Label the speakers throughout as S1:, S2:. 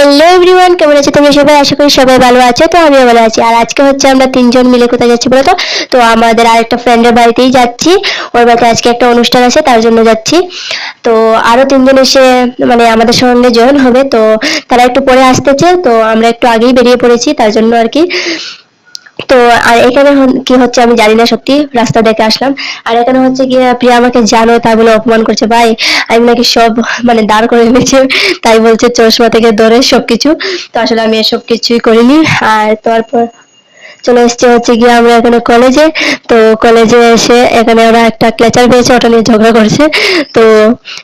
S1: Hello everyone কেমন আছে তুমি সবাই? আশা করি সবাই ভালো আছে, তো আমিও ভালো আছি। আর আজকে হচ্ছে আমরা তিনজন মিলে কোথায় যাচ্ছি বলতো তো? আমাদের আরেকটা ফ্রেন্ডের বাড়িতেই যাচ্ছি। ওর বাড়িতে আজকে একটা অনুষ্ঠান আছে, তার জন্য যাচ্ছি। তো আরও তিনজন এসে মানে আমাদের সঙ্গে জয়েন হবে, তো তারা একটু পরে আসতেছে, তো আমরা একটু আগেই বেরিয়ে পড়েছি, তার জন্য আর কি। তো, আর এখানে কি হচ্ছে আমি জানি না সত্যি, রাস্তা দেখে আসলাম। আর এখানে হচ্ছে কি প্রিয়া আমাকে জানো, তাই বলে অপমান করছে, ভাই, আমি নাকি সব মানে দাঁড় করে নিয়েছে তাই বলছে চশমা থেকে ধরে সবকিছু। তো আসলে আমি এসব কিছুই করিনি। আর তারপর চলে এসছে হচ্ছে গিয়ে আমরা এখানে কলেজে তো কলেজে এসে এখানে ওরা একটা ক্লেচার পেয়েছে, ওটা নিয়ে ঝগড়া করছে। তো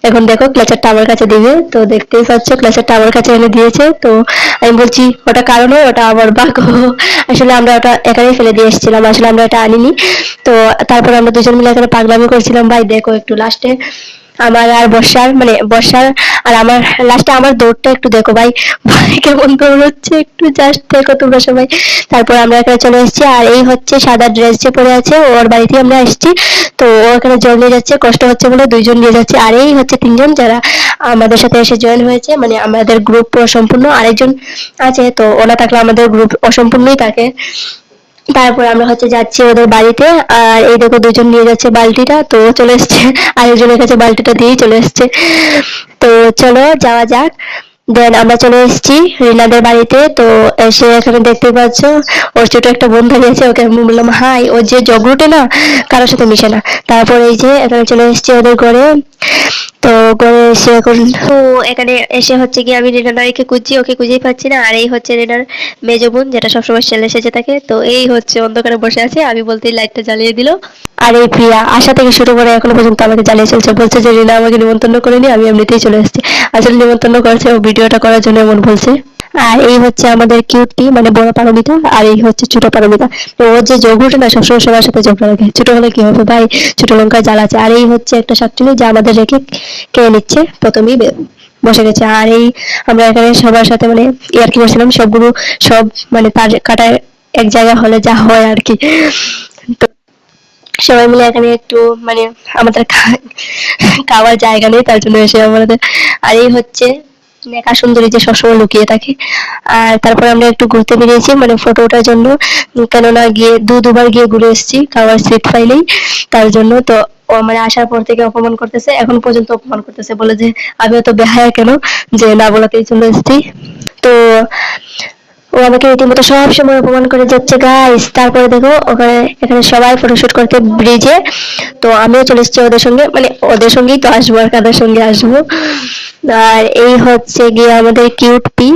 S1: এখন দেখো ক্লেচারটা আমার কাছে দিবে। তো দেখতেই পাচ্ছ, ক্লেচারটা আমার কাছে এনে দিয়েছে। তো আমি বলছি, ওটা কারণ ওটা আমার বাঘ। আসলে আমরা ওটা এখানেই ফেলে দিয়ে এসেছিলাম, আসলে আমরা এটা আনিনি। তো তারপর আমরা দুজন মিলে এখানে পাগলামি করছিলাম। ভাই, দেখো একটু লাস্টে আমার আর বর্ষার মানে বর্ষার আর আমার লাস্টে আমার দৌড়টা একটু দেখো ভাই। কেমন দৌড়চ্ছে একটু জাস্ট দেখো তোমরা সবাই। তারপর আমরা এখানে চলে এসেছি আর এই হচ্ছে সাদা ড্রেস যে পরে আছে, ওর বাড়িতে আমরা এসেছি। তো ও এখানে জল নিয়ে যাচ্ছে, কষ্ট হচ্ছে বলে দুইজন নিয়ে যাচ্ছে। আর এই হচ্ছে তিনজন যারা আমাদের সাথে এসে জয়েন হয়েছে মানে আমাদের গ্রুপ সম্পূর্ণ আরেকজন আছে। তো ওনা থাকলে আমাদের গ্রুপ অসম্পূর্ণই থাকে। তারপর আমরা হচ্ছে যাচ্ছি ওদের বাড়িতে, আর এই দেখো দুজন নিয়ে যাচ্ছে বালতিটা, তো চলে এসছে। আরেকজনের কাছে বালতিটা দিয়েই চলে এসছে। তো চলো, যাওয়া যাক। দেন আমরা চলে এসেছি রিনাদের বাড়িতে। তো সে এখানে দেখতে পাচ্ছ, ওর ছোট একটা বোন দাঁড়িয়েছে ওকে আমি বললাম, হাই ও যে জগরুটে না, কারোর সাথে মিশে না। তারপর এই যে এখানে চলে এসেছি ওদের ঘরে। তো ঘরে এসে এখন তো এখানে এসে হচ্ছে কি আমি রিনা একে খুঁজছি ওকে খুঁজেই পাচ্ছি না। আর এই হচ্ছে রিনার মেজো বোন যেটা সবসময় সেলে এসেছে থাকে। তো এই হচ্ছে অন্ধকারে বসে আছে। আমি বলতেই লাইটটা জ্বালিয়ে দিল। আর এই প্রিয়া আশা থেকে শুরু করে এখনও পর্যন্ত আমাকে জ্বালিয়ে চলছে। বলছে যে রিনা আমাকে নিমন্ত্রণ করেনি আমি এমনিতেই চলে এসেছি। আসলে নিমন্ত্রণ করেছে ও ভিডিওটা করার জন্য এমন বলছে। আর এই হচ্ছে আমাদের কিউটটি মানে বড় পারমিতা, আর এই হচ্ছে ছোট পারমিতা। তো ওর যে উঠে না সবসময় সবার সাথে ঝগড়া রাখে ছোট হলে কি হবে ভাই? ছোট লঙ্কায় জ্বালা আছে। আর এই হচ্ছে একটা শাকচুনি যা আমাদের রেখে খেয়ে নিচ্ছে। প্রথমেই বসে গেছে। আর এই আমরা এখানে সবার সাথে মানে ইয়ার কি করছিলাম সবগুলো সব মানে তার কাটায় এক জায়গা হলে যা হয় আর কি। তো সবাই মিলে এখানে একটু মানে আমাদের খাওয়ার জায়গা নেই, তার জন্য এসে আমাদের আর এই হচ্ছে নেকা সুন্দরী যে সবসময় লুকিয়ে থাকে। আর তারপর আমরা একটু ঘুরতে বেরিয়েছি মানে ফটো ওঠার জন্য। কেননা গিয়ে দু, দুবার গিয়ে ঘুরে এসেছি কারোর সিট পাইলেই তার জন্য তো ও মানে আসার পর থেকে অপমান করতেছে, এখন পর্যন্ত অপমান করতেছে, বলে যে, আমি তো বেহায়া কেন যে না বলাতেই চলে এসেছি? তো ও আমাকে রীতিমতো সব সময় অপমান করে যাচ্ছে গাইস তারপরে দেখো, ওখানে, এখানে সবাই ফটোশুট করতে ব্রিজে তো আমিও চলে এসেছি ওদের সঙ্গে। মানে ওদের সঙ্গেই তো আসব আর কাদের সঙ্গে আসব। আর এই হচ্ছে গিয়ে আমাদের কিউট পি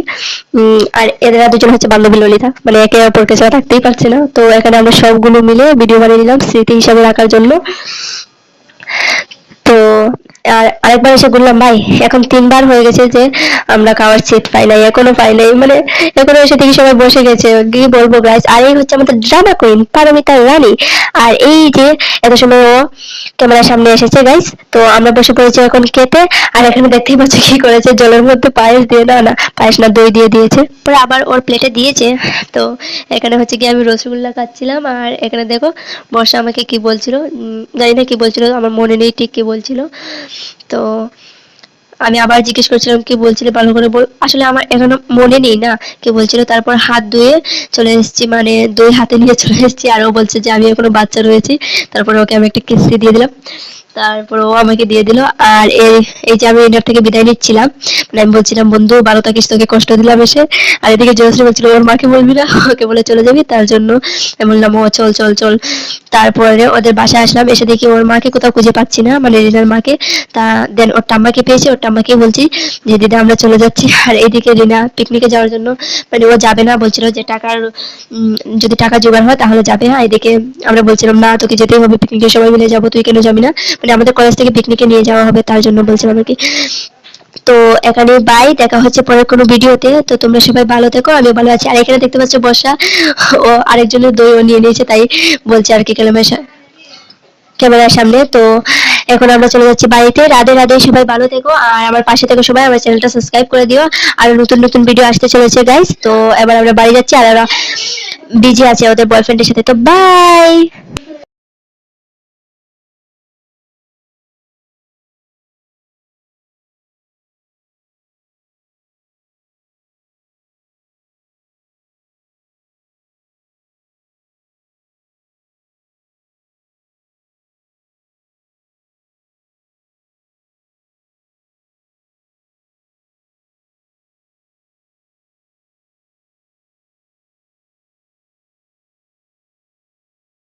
S1: আর এরা দুজন হচ্ছে বান্ধবী ললিতা। মানে একে অপরকে ছাড়া থাকতেই পারছে না। তো এখানে আমরা সবগুলো মিলে ভিডিও বানিয়ে নিলাম স্মৃতি হিসাবে রাখার জন্য। তো আর আরেকবার এসে বললাম, ভাই, এখন তিনবার হয়ে গেছে যে আমরা খাওয়ার সিট পাই নাই, এখনও পাই নাই। মানে এখনও এসে দেখি সবাই বসে গেছে, কি বলব গাইস আর এই হচ্ছে আমাদের ড্রামা কুইন পারমিতা রানী। আর এই যে এত সময় ও ক্যামেরার সামনে এসেছে গাইস তো আমরা বসে পড়েছি এখন খেতে আর এখানে দেখতেই পাচ্ছি কি করেছে, জলের মধ্যে পায়েস দিয়ে, না না, পায়েস না, দই দিয়ে দিয়েছে। পরে আবার ওর প্লেটে দিয়েছে, তো এখানে হচ্ছে কি আমি রসগোল্লা খাচ্ছিলাম, আর এখানে দেখো বর্ষা আমাকে কি বলছিল জানি না কি বলছিল, আমার মনে নেই ঠিক কি বলছিল। তো আমি আবার জিজ্ঞেস করছিলাম, কি বলছিল ভালো করে? বল আসলে আমার এখনও মনে নেই না কি বলছিল। তারপর হাত ধুয়ে চলে এসেছি মানে দুই হাতে নিয়ে চলে এসেছি। আর ও বলছে যে, আমি এখনও বাচ্চা রয়েছি। তারপরে ওকে আমি একটা কিস্তি দিয়ে দিলাম। তারপর ও আমাকে দিয়ে দিল, আর এই যে আমি এনার থেকে বিদায় নিচ্ছিলাম মানে আমি বলছিলাম, বন্ধু, ভালো থাকিস, তোকে কষ্ট দিলাম এসে। আর এদিকে জয়শ্রী বলছিল, ওর মাকে বলবি না? ওকে বলে, চলে যাবি? তার জন্য আমি বললাম, ও, চল চল চল। তারপরে ওদের বাসায় আসলাম, এসে দেখি ওর মাকে কোথাও খুঁজে পাচ্ছি না মানে রিনার মাকে। তা, দেন ওর টাম্মাকে পেয়েছি, ওর টাম্মাকে বলছি যে, দিদা, আমরা চলে যাচ্ছি। আর এইদিকে রিনা পিকনিকে যাওয়ার জন্য মানে ও যাবে না, বলছিল যে, টাকার যদি টাকা জোগাড় হয়, তাহলে যাবে। হ্যাঁ এদিকে আমরা বলছিলাম, না, তোকে যেতেই হবে পিকনিকে সবাই মিলে যাব, তুই কেন যাবি না? মানে আমাদের কলেজ থেকে পিকনিকে নিয়ে যাওয়া হবে, তার জন্য বলছিলাম আর কি তো এখানে বাই দেখা হচ্ছে পরের কোনো ভিডিওতে। তো তোমরা সবাই ভালো থেকো আমি ভালো আছি। আর এখানে দেখতে পাচ্ছ বর্ষা, ও আরেকজনের দই ও নিয়ে নিয়েছে, তাই বলছে আর কি ক্যামেরার সামনে। তো এখন আমরা চলে যাচ্ছি বাড়িতে। রাধে রাধে, সবাই ভালো থেকো। আর আমার পাশে থেকে সবাই, আমার চ্যানেলটা সাবস্ক্রাইব করে দিও। আর নতুন নতুন ভিডিও আসতে চলেছে গাইস তো এবার আমরা বাড়ি যাচ্ছি। আর ওরা বিজি আছে, ওদের বয়ফ্রেন্ডের সাথে। তো বাই